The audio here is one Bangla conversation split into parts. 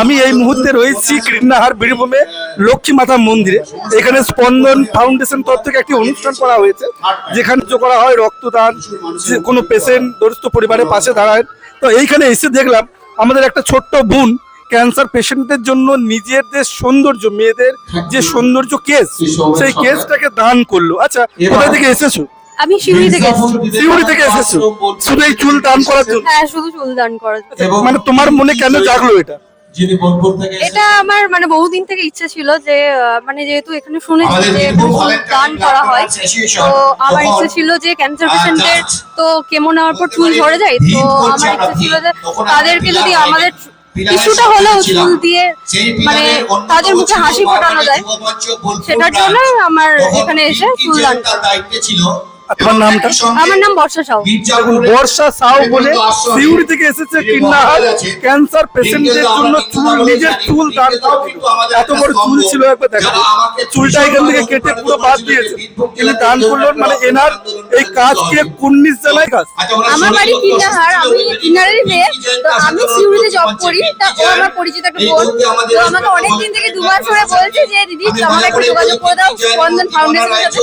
আমি এই মুহূর্তে রয়েছি কৃষ্ণাহার বীরভূমে লক্ষ্মী মাতা মন্দিরে। এখানে স্পন্দন ফাউন্ডেশন তরফ থেকে একটি অনুষ্ঠান করা হয়েছে যেখানে যে করা হয় রক্তদান যে কোনো পেশেন্ট দরিদ্র পরিবারের পাশে দাঁড়ায়। তো এইখানে এসে দেখলাম আমাদের একটা ছোট্ট বোন ক্যান্সার পেশেন্টদের জন্য নিজেদের সৌন্দর্য মেয়েদের যে সৌন্দর্য কেস সেই কেসটাকে দান করল। আচ্ছা কোথা থেকে এসেছ? আমি শিউরি থেকে এসেছি। থেকে এসেছ? শুধু এই চুল দান করার জন্য? হ্যাঁ শুধু চুল দান করার জন্য। মানে তোমার মনে কেন জাগলো এটা? যিনি বোলপুর থেকে এটা আমার মানে বহুদিন থেকে ইচ্ছা ছিল যে মানে যেহেতু এখানে শুনেছি যে দান করা হয় তো আমার ইচ্ছা ছিল যে ক্যান্সার আহ, পেশেন্টদের তো কেমো নেওয়ার পর চুল ঝরে যায় তো আমার ইচ্ছা ছিল যে তাদেরকে যদি আমাদের কিছুটা হলেও চুল দিয়ে মানে তাদের মুখে হাসি ফোটানো যায়। সেটার জন্য আমার এখানে এসে চুল দান তার তোমার নামটা? আমার নাম বর্ষা সাউ। বর্ষা সাউ বলে সিউড়ি থেকে এসেছে কিন্নাহার ক্যান্সার পেশেন্টদের জন্য চুল নিজের চুল দান এত বড় চুল ছিল একবার দেখা। চুলটা এখান থেকে কেটে পুরো বাদ দিয়েছে। তিনি দান করলেন মানে এনার এই কাজকে কুন্নিশ জানায় কাজ। আমার বাড়ি কিন্নাহার আমি কিন্নারেরই মেয়ে তো আমি সিউড়িতে জব করি। তা ও আমার পরিচিত একটা বোন। তো আমাকে অনেকদিন থেকে দু মাস ধরে বলছে যে দিদি আমাকে একটু যোগাযোগ করে দাও স্পন্দন ফাউন্ডেশনের সাথে।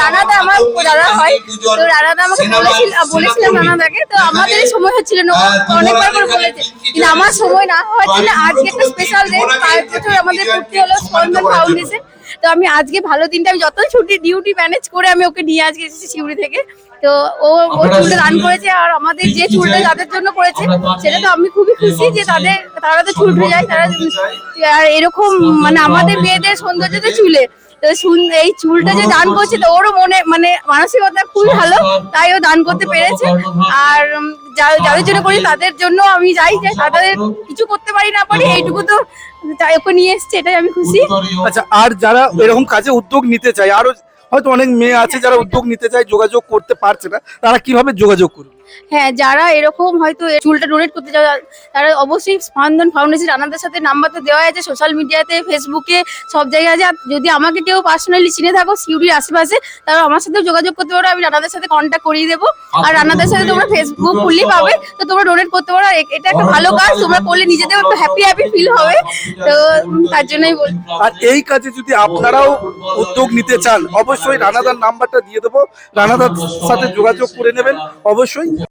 রানাদা আমার দাদা হয়। তো রানাদা আমাকে বলেছিল বলেছিলাম রানাদাকে। তো আমাদের সময় হচ্ছিল না ও অনেকবার করে বলেছে। কিন্তু আমার সময় না হওয়ার জন্য আজকে একটা স্পেশাল ডে বছর আমাদের ভর্তি হলো স্পন্দন ফাউন্ডেশন তো আমি আজকে ভালো দিনটা আমি যত ছুটি ডিউটি ম্যানেজ করে আমি ওকে নিয়ে আজকে এসেছি শিউড়ি থেকে। তো ও ও চুলটা দান করেছে আর আমাদের যে চুলটা যাদের জন্য করেছে সেটা তো আমি খুবই খুশি যে তাদের তারা তো চুল যায় তারা আর এরকম মানে আমাদের মেয়েদের সৌন্দর্য তো চুলে। তো শুন- এই চুলটা যে দান করছে তো ওরও মনে মানে মানসিকতা খুবই ভালো তাই ও দান করতে পেরেছে। আর যাদের জন্য করি তাদের জন্য আমি যাই যে তাদের কিছু করতে পারি না পারি এইটুকু তো তাই ওকে নিয়ে এসছে এটাই আমি খুশি। আচ্ছা আর যারা এরকম কাজে উদ্যোগ নিতে চায় আরও হয়তো অনেক মেয়ে আছে যারা উদ্যোগ নিতে চায় যোগাযোগ করতে পারছে না তারা কীভাবে যোগাযোগ করবে? হ্যাঁ যারা এরকম হয়তো চুলটা ডোনেট করতে চাও তারা অবশ্যই স্পন্দন ফাউন্ডেশন রানাদের সাথে নাম্বার তো দেওয়া আছে সোশ্যাল মিডিয়াতে ফেসবুকে সব জায়গায় আছে। যদি আমাকে কেউ পার্সোনালি চিনে থাকো সিউড়ির আশেপাশে তারা আমার সাথেও যোগাযোগ করতে পারো আমি রানাদের সাথে কন্ট্যাক্ট করিয়ে দেবো। আর রানাদের সাথে তোমরা ফেসবুক খুললেই পাবে তো তোমরা ডোনেট করতে পারো। এটা একটা ভালো কাজ তোমরা করলে নিজেদের একটু হ্যাপি হ্যাপি ফিল হবে। তো তার জন্যই বলি আর এই কাজে যদি আপনারাও উদ্যোগ নিতে চান অবশ্যই রানাদার নাম্বারটা দিয়ে দেবো। রানাদার সাথে যোগাযোগ করে নেবেন অবশ্যই।